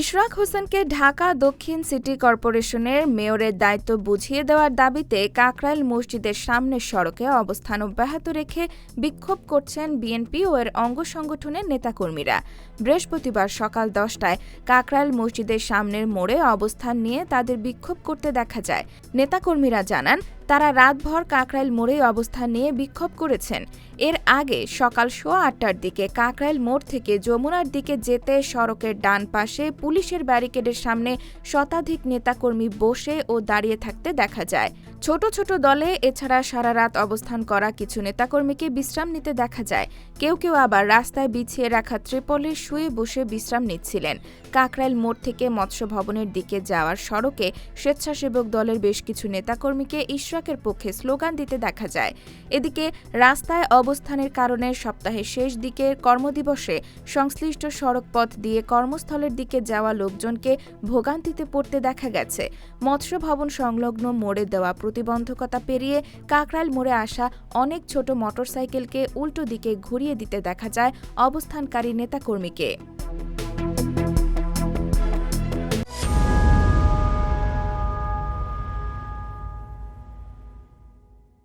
ইশরাক হোসেনকে ঢাকা দক্ষিণ সিটি কর্পোরেশনের মেয়রের দায়িত্ব বুঝিয়ে দেওয়ার দাবিতে কাকরাইল মসজিদের সামনের সড়কে অবস্থান অব্যাহত রেখে বিক্ষোভ করছেন বিএনপি ও এর অঙ্গ সংগঠনের নেতাকর্মীরা। বৃহস্পতিবার সকাল দশটায় কাকরাইল মসজিদের সামনের মোড়ে অবস্থান নিয়ে তাদের বিক্ষোভ করতে দেখা যায়। নেতাকর্মীরা জানান তারা রাতভর কাকরাইল মোড়েই অবস্থান নিয়ে বিক্ষোভ করেছেন। এর আগে সকাল সোয়া আটটার দিকে কাকরাইল মোড় থেকে যমুনার দিকে যেতে সড়কের ডান পাশে পুলিশের ব্যারিকেডের সামনে শতাধিক নেতাকর্মী বসে ও দাঁড়িয়ে থাকতে দেখা যায়। ছোট ছোট দলে এছাড়া সারা রাত অবস্থান করা কিছু নেতাকর্মীকে বিশ্রাম নিতে দেখা যায়। কেউ কেউ আবার রাস্তায় বিছিয়ে রাখা ত্রিপলে শুয়ে বসে বিশ্রাম নিচ্ছিলেন। কাকরাইল মোড় থেকে মৎস্য ভবনের দিকে যাওয়ার সড়কে স্বেচ্ছাসেবক দলের বেশ কিছু নেতাকর্মীকে ইশরাকের পক্ষে স্লোগান দিতে দেখা যায়। এদিকে রাস্তায় অবস্থানের কারণে সপ্তাহের শেষ দিকে কর্মদিবসে সংশ্লিষ্ট সড়ক পথ দিয়ে কর্মস্থলের দিকে যাওয়া লোকজনকে ভোগান্তিতে পড়তে দেখা গেছে। মৎস্য ভবন সংলগ্ন মোড়ে দেওয়া প্রতিবন্ধকতা পেরিয়ে কাকরাইল মোড়ে আসা অনেক ছোট মোটরসাইকেলকে উল্টো দিকে ঘুরিয়ে দিতে দেখা যায় অবস্থানকারী নেতাকর্মীকে।